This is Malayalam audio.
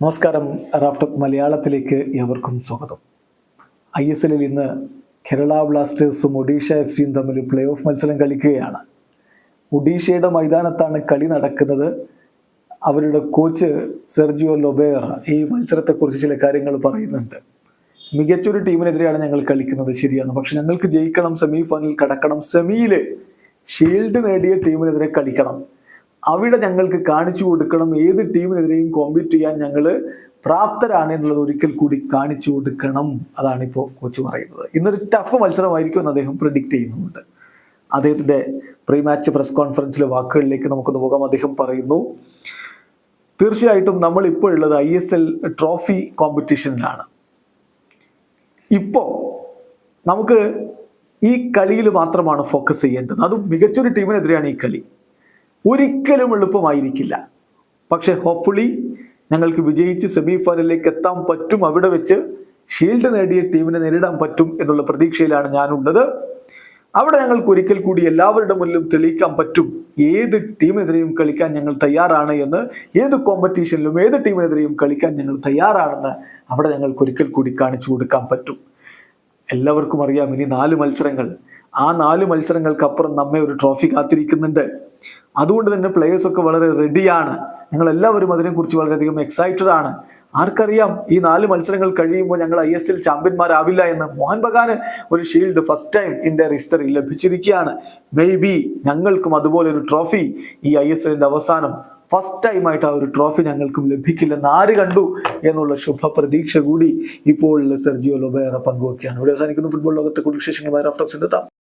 നമസ്കാരം റാഫ്റ്റോക്ക് മലയാളത്തിലേക്ക് ഏവർക്കും സ്വാഗതം. ഐ എസ് എല്ലിൽ ഇന്ന് കേരള ബ്ലാസ്റ്റേഴ്സും ഒഡീഷ എഫ് സിയും തമ്മിൽ പ്ലേ ഓഫ് മത്സരം കളിക്കുകയാണ്. ഒഡീഷയുടെ മൈതാനത്താണ് കളി നടക്കുന്നത്. അവരുടെ കോച്ച് സെർജിയോ ലൊബേറ ഈ മത്സരത്തെക്കുറിച്ച് ചില കാര്യങ്ങൾ പറയുന്നുണ്ട്. മികച്ചൊരു ടീമിനെതിരെയാണ് ഞങ്ങൾ കളിക്കുന്നത് ശരിയാണ്. പക്ഷെ ഞങ്ങൾക്ക് ജയിക്കണം സെമി ഫൈനൽ കടക്കണം സെമിയിൽ ഷീൽഡ് നേടിയ ടീമിനെതിരെ കളിക്കണം. അവിടെ ഞങ്ങൾക്ക് കാണിച്ചു കൊടുക്കണം. ഏത് ടീമിനെതിരെയും കോമ്പീറ്റ് ചെയ്യാൻ ഞങ്ങൾ പ്രാപ്തരാണ് എന്നുള്ളത് ഒരിക്കൽ കൂടി കാണിച്ചു കൊടുക്കണം. അതാണ് ഇപ്പോൾ കോച്ച് പറയുന്നത്. ഇന്നൊരു ടഫ് മത്സരമായിരിക്കും എന്ന് അദ്ദേഹം പ്രിഡിക്റ്റ് ചെയ്യുന്നുണ്ട്. അദ്ദേഹത്തിന്റെ പ്രീ മാച്ച് പ്രസ് കോൺഫറൻസിലെ വാക്കുകളിലേക്ക് നമുക്കൊന്ന് പോകാം. അദ്ദേഹം പറയുന്നു തീർച്ചയായിട്ടും നമ്മൾ ഇപ്പോൾ ഉള്ളത് ഐ എസ് എൽ ട്രോഫി കോമ്പറ്റീഷനിലാണ് ഇപ്പോൾ നമുക്ക് ഈ കളിയിൽ മാത്രമാണ് ഫോക്കസ് ചെയ്യേണ്ടത്. അതും മികച്ചൊരു ടീമിനെതിരെയാണ് ഈ കളി. ഒരിക്കലും എളുപ്പമായിരിക്കില്ല. പക്ഷെ ഹോപ്പ്ഫുള്ളി ഞങ്ങൾക്ക് വിജയിച്ച് സെമി ഫൈനലിലേക്ക് എത്താൻ പറ്റും അവിടെ വെച്ച് ഷീൽഡ് നേടിയ ടീമിനെ നേരിടാൻ പറ്റും എന്നുള്ള പ്രതീക്ഷയിലാണ് ഞാനുള്ളത്. അവിടെ ഞങ്ങൾക്ക് ഒരിക്കൽ കൂടി എല്ലാവരുടെ മുന്നിലും തെളിയിക്കാൻ പറ്റും ഏത് ടീമിനെതിരെയും കളിക്കാൻ ഞങ്ങൾ തയ്യാറാണ് എന്ന് ഏത് കോമ്പറ്റീഷനിലും ഏത് ടീമിനെതിരെയും കളിക്കാൻ ഞങ്ങൾ തയ്യാറാണെന്ന് അവിടെ ഞങ്ങൾക്ക് ഒരിക്കൽ കൂടി കാണിച്ചു കൊടുക്കാൻ പറ്റും. എല്ലാവർക്കും അറിയാം ഇനി നാല് മത്സരങ്ങൾ. ആ നാല് മത്സരങ്ങൾക്കപ്പുറം നമ്മെ ഒരു ട്രോഫി കാത്തിരിക്കുന്നുണ്ട്. അതുകൊണ്ട് തന്നെ പ്ലേയേഴ്സ് ഒക്കെ വളരെ റെഡിയാണ് ഞങ്ങൾ എല്ലാവരും അതിനെക്കുറിച്ച് വളരെയധികം എക്സൈറ്റഡ് ആണ്. ആർക്കറിയാം ഈ നാല് മത്സരങ്ങൾ കഴിയുമ്പോൾ ഞങ്ങൾ ഐ എസ് എൽ ചാമ്പ്യന്മാരാവില്ല എന്ന് മോഹൻ ബഗാന് ഒരു shield first time India history ലഭിച്ചിരിക്കുകയാണ്. May be ഞങ്ങൾക്കും അതുപോലെ ഒരു ട്രോഫി ഈ ഐ എസ് എല്ലിന്റെ അവസാനം ഫസ്റ്റ് ടൈമായിട്ട് ആ ഒരു ട്രോഫി ഞങ്ങൾക്കും ലഭിക്കില്ലെന്ന് ആര് കണ്ടു എന്നുള്ള ശുഭ പ്രതീക്ഷ കൂടി ഇപ്പോൾ സെർജിയോ ലൊബേറ പങ്കുവയ്ക്കുകയാണ് ഇവിടെ അവസാനിക്കുന്ന. ഫുട്ബോൾ ലോകത്തെ കുറിച്ച് വിശേഷങ്ങളുമായി എത്താം.